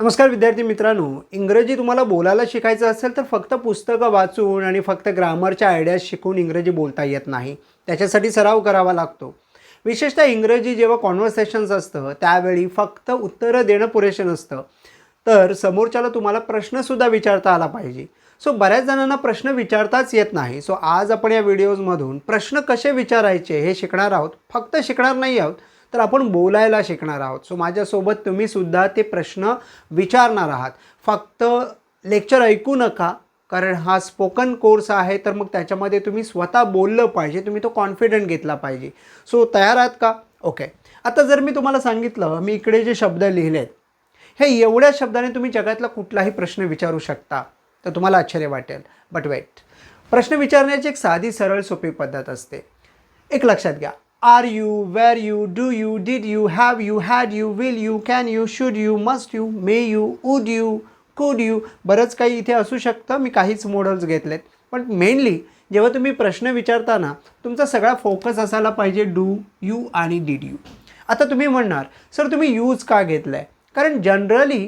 नमस्कार विद्यार्थी मित्रांनो इंग्रजी तुम्हाला बोलायला शिकायचं असेल तर फक्त पुस्तकं वाचून आणि फक्त ग्रामरच्या आयडियाज शिकून इंग्रजी बोलता येत नाही. त्याच्यासाठी सराव करावा लागतो. विशेषतः इंग्रजी जेव्हा कॉन्व्हर्सेशन्स असतं त्यावेळी फक्त उत्तरं देणं पुरेसे नसतं. तर समोरच्याला तुम्हाला प्रश्नसुद्धा विचारता आला पाहिजे. सो बऱ्याच जणांना प्रश्न विचारताच येत नाही. सो आज आपण या व्हिडिओजमधून प्रश्न कसे विचारायचे हे शिकणार आहोत. फक्त शिकणार नाही आहोत. तर आपण बोलायला शिकणार आहोत. सो माझ्यासोबत तुम्हीसुद्धा ते प्रश्न विचारणार आहात. फक्त लेक्चर ऐकू नका कारण हा स्पोकन कोर्स आहे तर मग त्याच्यामध्ये तुम्ही स्वतः बोललं पाहिजे तुम्ही तो कॉन्फिडंट घेतला पाहिजे. सो तयार आहात का? ओके आता जर मी तुम्हाला सांगितलं मी इकडे जे शब्द लिहिले आहेत हे एवढ्या शब्दाने तुम्ही जगातला कुठलाही प्रश्न विचारू शकता तर तुम्हाला आश्चर्य वाटेल. बट वेट प्रश्न विचारण्याची एक साधी सरळ सोपी पद्धत असते. एक लक्षात घ्या. Are you were you do you did you have you had you will you can you should you must you may you would you could you बरंच काही इथे असू शकतं. मी काहीच मॉडल्स घेतलेत. पण मेनली जेव्हा तुम्ही प्रश्न विचारताना तुमचा सगळा फोकस असायला पाहिजे डू यू आणि डीड यू आता तुम्ही म्हणणार सर तुम्ही यूज का घेतलं आहे कारण जनरली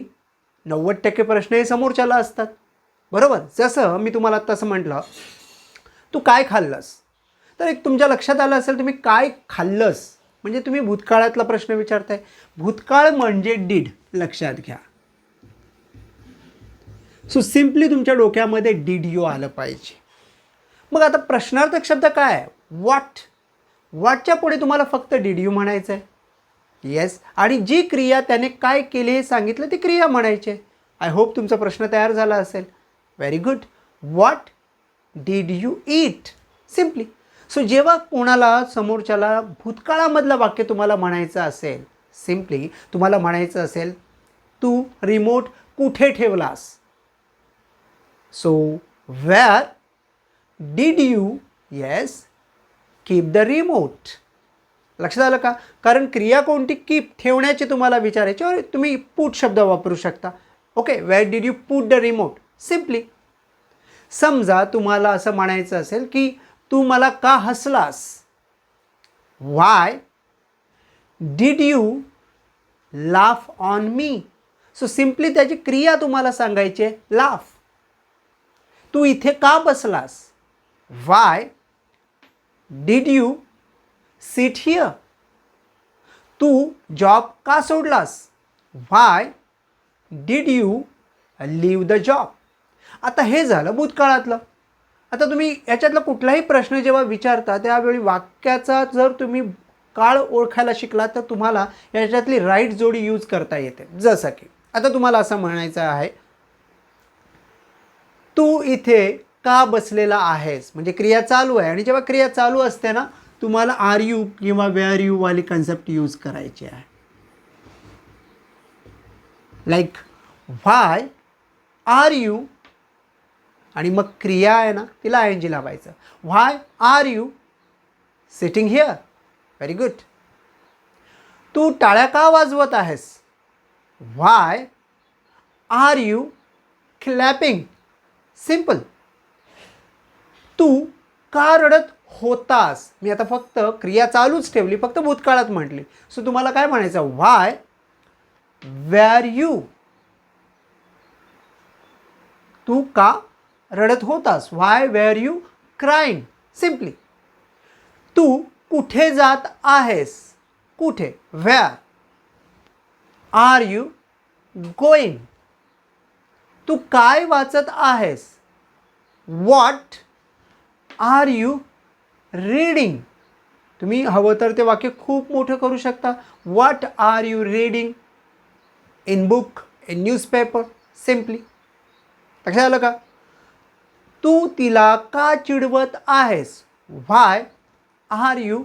नव्वद टक्के प्रश्न हे समोरच्याला असतात. बरोबर? जसं मी तुम्हाला तसं म्हटलं तू काय खाल्लंस? तर एक तुमच्या लक्षात आलं असेल तुम्ही काय खाल्लंस? म्हणजे तुम्ही भूतकाळातला प्रश्न विचारताय. भूतकाळ म्हणजे डीड. लक्षात घ्या. सो सिम्पली तुमच्या डोक्यामध्ये डीड यू आलं पाहिजे. मग आता प्रश्नार्थक शब्द काय आहे? वॉट वॉटच्या पुढे तुम्हाला फक्त डीड यू म्हणायचं आहे येस आणि जी क्रिया त्याने काय केली हे सांगितलं ती क्रिया म्हणायची. आय होप तुमचा प्रश्न तयार झाला असेल. Very good what did you eat simply so जेव्हा कोणाला समोरच्याला भूतकाळामधलं वाक्य तुम्हाला म्हणायचं असेल सिम्पली तुम्हाला म्हणायचं असेल तू रिमोट कुठे ठेवलास? So where did you yes keep the remote लक्षात आलं का? कारण क्रिया कोणती? कीप ठेवण्याची तुम्हाला विचारायची. और तुम्ही पूट शब्द वापरू शकता. Okay where did you put the remote simply समजा तुम्हाला असं म्हणायचं असेल की तू मला का हसलास? Why did you laugh on me so simply त्याची क्रिया तुम्हाला सांगायची आहे लाफ तू इथे का बसलास? Why did you sit here Tu job का सोडलास? Why did you leave the job आता हे झालं भूतकाळातलं. आता तुम्ही याच्यातला कुठलाही प्रश्न जेव्हा विचारता त्यावेळी वाक्याचा जर तुम्ही काळ ओळखायला शिकला तर तुम्हाला याच्यातली राईट जोडी यूज करता येते. जसं की आता तुम्हाला असं म्हणायचं आहे तू इथे का बसलेला आहेस? म्हणजे क्रिया चालू आहे. आणि जेव्हा क्रिया चालू असते ना तुम्हाला आर यू किंवा वेअर यू वाली कन्सेप्ट यूज करायची आहे. लाईक व्हाय आर यू आणि मग क्रिया आहे ना तिला आय एन जी लावायचं. Why are you sitting here very good तू टाळ्या का वाजवत आहेस? Why are you clapping simple तू का रडत होतास? मी आता फक्त क्रिया चालूच ठेवली फक्त भूतकाळात म्हटली. सो तुम्हाला काय म्हणायचं? व्हाय वेअर यू तू का रडत होतास. Why were you crying simply तू कुठे जात आहेस? कुठे? व्हेअर आर यू गोईंग तू काय वाचत आहेस? वॉट आर यू रीडिंग तुम्ही हवं तर ते वाक्य खूप मोठं करू शकता. What are you reading in book in newspaper simply लक्षात आलं का? तू तिला का चिडवत आहेस? Why are you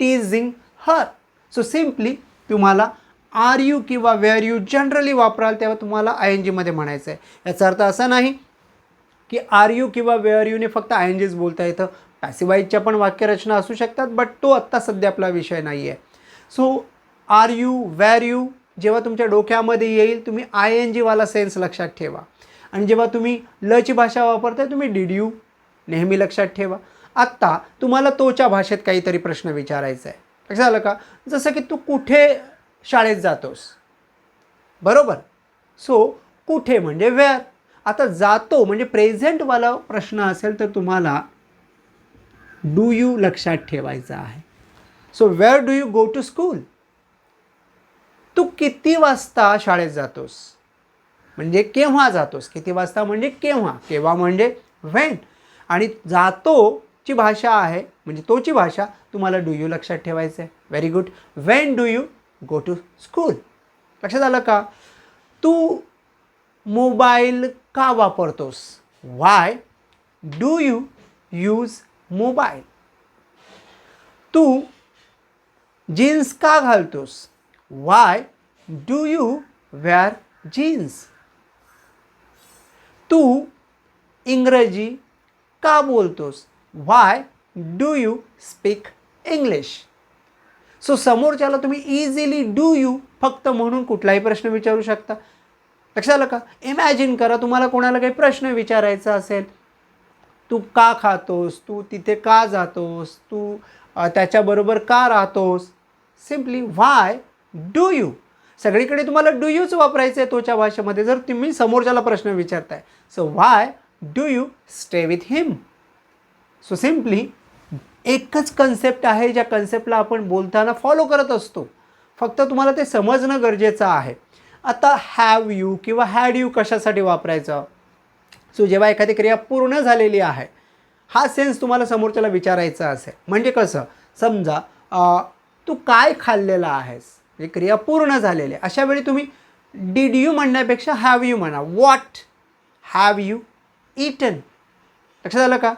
teasing her so simply तुम्हाला आर यू किंवा वेअर यू जनरली वापराल तेव्हा तुम्हाला आय एन जीमध्ये म्हणायचं आहे. याचा अर्थ असा नाही की आर यू किंवा वेअर यूने फक्त आय एन जीच बोलता येतं. पॅसिवाईजच्या पण वाक्यरचना असू शकतात बट तो आत्ता सध्या आपला विषय नाही आहे so are you where you जेव्हा तुमच्या डोक्यामध्ये येईल तुम्ही आय एन जीवाला सेन्स लक्षात ठेवा. आणि जेव्हा तुम्ही लची भाषा वापरताय तुम्ही डीड यू नेहमी लक्षात ठेवा. आत्ता तुम्हाला तोच्या भाषेत काहीतरी प्रश्न विचारायचा आहे लक्षात आलं का? जसं की तू कुठे शाळेत जातोस? बरोबर? सो कुठे म्हणजे वेअर आता जातो म्हणजे प्रेझेंटवाला प्रश्न असेल तर तुम्हाला डू यू लक्षात ठेवायचा आहे. So where do you go to school तू किती वाजता शाळेत जातोस? म्हणजे केव्हा जातोस? किती वाजता म्हणजे केव्हा? केव्हा म्हणजे व्हेन आणि जातोची भाषा आहे म्हणजे तोची भाषा तुम्हाला डू यू लक्षात ठेवायचं आहे very good when do you go to school लक्षात आलं का? तू मोबाईल का वापरतोस? Why do you use mobile Tu jeans का घालतोस? Why do you wear jeans तू इंग्रजी का बोलतोस? Why do you speak English so समोरच्याला तुम्ही इझिली डू यू फक्त म्हणून कुठलाही प्रश्न विचारू शकता. लक्षात आलं का? इमॅजिन करा तुम्हाला कोणाला काही प्रश्न विचारायचा असेल. तू का खातोस? तू तिथे का जातोस? तू त्याच्याबरोबर का राहतोस? सिम्पली व्हाय डू यू सगळीकडे तुम्हाला डू यूच वापरायचं आहे तोच्या भाषेमध्ये जर तुम्ही समोरच्याला प्रश्न विचारताय. So why do you stay with him so simply एकच कन्सेप्ट आहे ज्या कन्सेप्टला आपण बोलताना फॉलो करत असतो. फक्त तुम्हाला ते समजणं गरजेचं आहे. आता हॅव यू किंवा हॅड यू कशासाठी वापरायचं? सो जेव्हा एखादी क्रिया पूर्ण झालेली आहे हा सेन्स तुम्हाला समोरच्याला विचारायचा असेल. म्हणजे कसं? समजा तू काय खाल्लेलं आहेस? म्हणजे क्रिया पूर्ण झालेली आहे. अशा वेळी तुम्ही डीड यू म्हणण्यापेक्षा हॅव यू म्हणा. वॉट हॅव यू इटन लक्षात आलं का?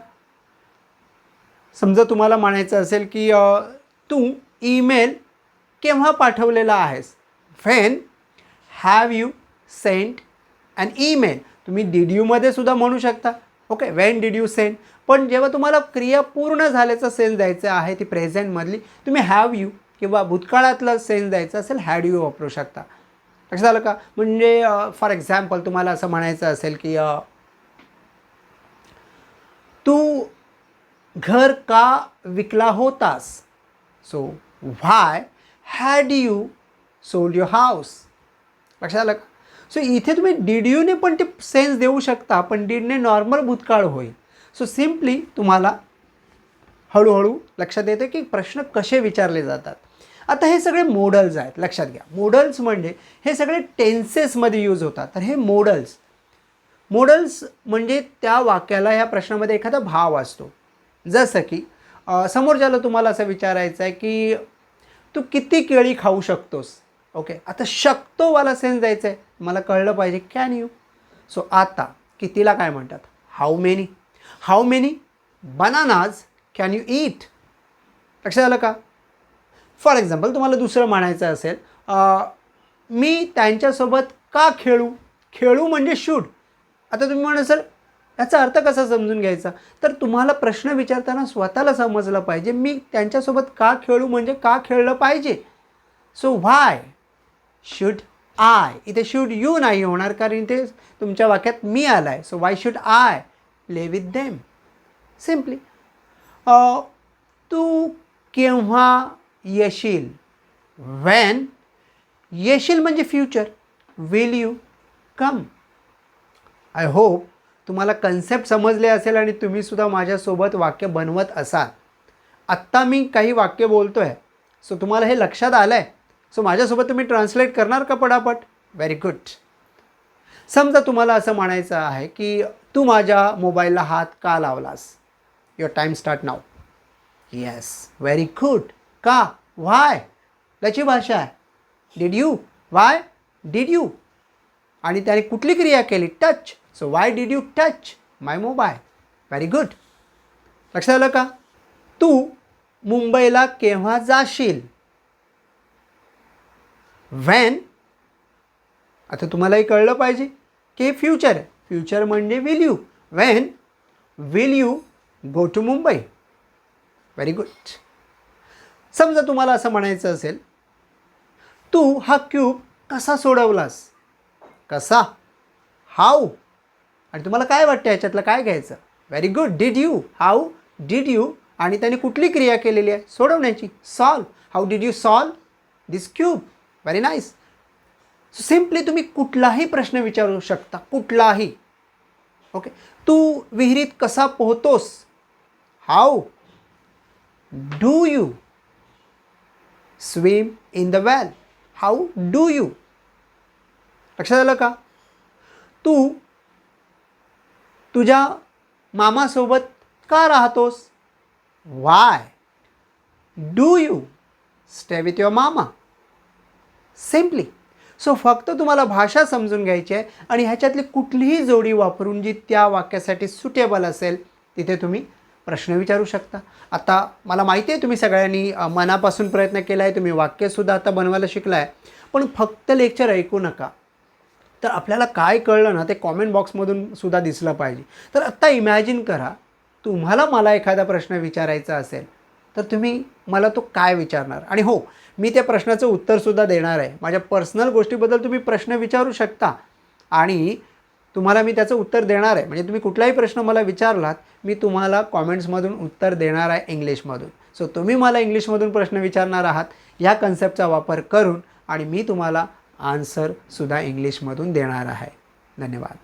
समजा तुम्हाला म्हणायचं असेल की तू ईमेल केव्हा पाठवलेला आहेस? When have you sent and email तुम्ही डीड यूमध्ये सुद्धा म्हणू शकता. Okay when did you send पण जेव्हा तुम्हाला क्रिया पूर्ण झाल्याचा सेन्स द्यायचा आहे ती प्रेझेंटमधली तुम्ही हॅव यू किंवा भूतकाळातला सेन्स द्यायचा असेल हॅड यू वापरू शकता लक्षात आलं का? म्हणजे फॉर एक्झाम्पल तुम्हाला असं म्हणायचं असेल की तू घर का विकला होतास? So why had you sold your house लक्षात आलं का? सो इथे तुम्ही डीड यूने पण ते सेन्स देऊ शकता पण डीडने नॉर्मल भूतकाळ होईल. सो सिम्पली तुम्हाला हळूहळू लक्षात येतं की प्रश्न कसे विचारले जातात. आता हे सगळे मोडल्स आहेत लक्षात घ्या. मोडल्स म्हणजे हे सगळे टेन्सेसमध्ये यूज होतात. तर हे मोडल्स मोडल्स म्हणजे त्या वाक्याला ह्या प्रश्नामध्ये एखादा भाव असतो. जसं की समोरच्याला तुम्हाला असं विचारायचं आहे की तू किती केळी खाऊ शकतोस? ओके आता शकतोवाला सेन्स द्यायचा आहे मला कळलं पाहिजे. कॅन यू सो आता कितीला काय म्हणतात? How many how many bananas can you eat लक्षात आलं का? फॉर एक्झाम्पल तुम्हाला दुसरं म्हणायचं असेल मी त्यांच्यासोबत का खेळू? खेळू म्हणजे शूट आता तुम्ही म्हणा सर याचा अर्थ कसा समजून घ्यायचा? तर तुम्हाला प्रश्न विचारताना स्वतःला समजलं पाहिजे मी त्यांच्यासोबत का खेळू म्हणजे का खेळलं पाहिजे? सो व्हाय शूट आय इथे शूट यू नाही होणार कारण इथे तुमच्या वाक्यात मी आला आहे so why should I play with them simply तू केव्हा येशील. वॅन येशील म्हणजे future will you come I hope तुम्हाला कन्सेप्ट समजले असेल आणि तुम्हीसुद्धा माझ्यासोबत वाक्य बनवत असाल. आत्ता मी काही वाक्य बोलतो आहे सो तुम्हाला हे लक्षात आलं आहे सो माझ्यासोबत तुम्ही ट्रान्सलेट करणार का पटापट? व्हेरी गुड समजा तुम्हाला असं म्हणायचं आहे की तू माझ्या मोबाईलला हात का लावलास? Your time start now yes very good का? व्हाय त्याची भाषा आहे? Did you why did you आणि त्याने कुठली क्रिया केली? Touch so why did you touch my mobile very good लक्षात आलं का? तू मुंबईला केव्हा जाशील? व्हॅन आता तुम्हालाही कळलं पाहिजे की फ्युचर फ्युचर म्हणजे will you when will you go to Mumbai very good समजा तुम्हाला असं म्हणायचं असेल तू हा क्यूब कसा सोडवलास? कसा? हाऊ? आणि तुम्हाला काय वाटतं याच्यातलं काय घ्यायचं? Very good did you? How did you? आणि त्याने कुठली क्रिया केलेली आहे? सोडवण्याची. Solve. How did you solve this cube? Very nice. Simply तुम्ही कुठलाही प्रश्न विचारू शकता. कुठलाही. ओके? तू विहिरीत कसा पोहतोस? How do you? Swim in the well how do you लक्षात आलं का? तू तुझ्या मामासोबत का राहतोस? Why do you stay with your mama simply so फक्त तुम्हाला भाषा समजून घ्यायची आहे आणि ह्याच्यातली कुठलीही जोडी वापरून जी त्या वाक्यासाठी सुटेबल असेल तिथे तुम्ही प्रश्न विचारू शकता. आता मला माहिती आहे तुम्ही सगळ्यांनी मनापासून प्रयत्न केला आहे तुम्ही वाक्यसुद्धा आता बनवायला शिकला आहे पण फक्त लेक्चर ऐकू नका. तर आपल्याला काय कळलं ना ते कॉमेंट बॉक्समधून सुद्धा दिसलं पाहिजे. तर आत्ता इमॅजिन करा तुम्हाला मला एखादा प्रश्न विचारायचा असेल तर तुम्ही मला तो काय विचारणार? आणि हो मी त्या प्रश्नाचं उत्तरसुद्धा देणार आहे. माझ्या पर्सनल गोष्टीबद्दल तुम्ही प्रश्न विचारू शकता. आणि तुम्हाला मी त्याचं उत्तर देणार आहे. म्हणजे तुम्ही कुठलाही प्रश्न मला विचारलात मी तुम्हाला कॉमेंट्समधून उत्तर देणार आहे इंग्लिशमधून. सो तुम्ही मला इंग्लिशमधून प्रश्न विचारणार आहात या कन्सेप्टचा वापर करून आणि मी तुम्हाला आन्सरसुद्धा इंग्लिशमधून देणार आहे. धन्यवाद.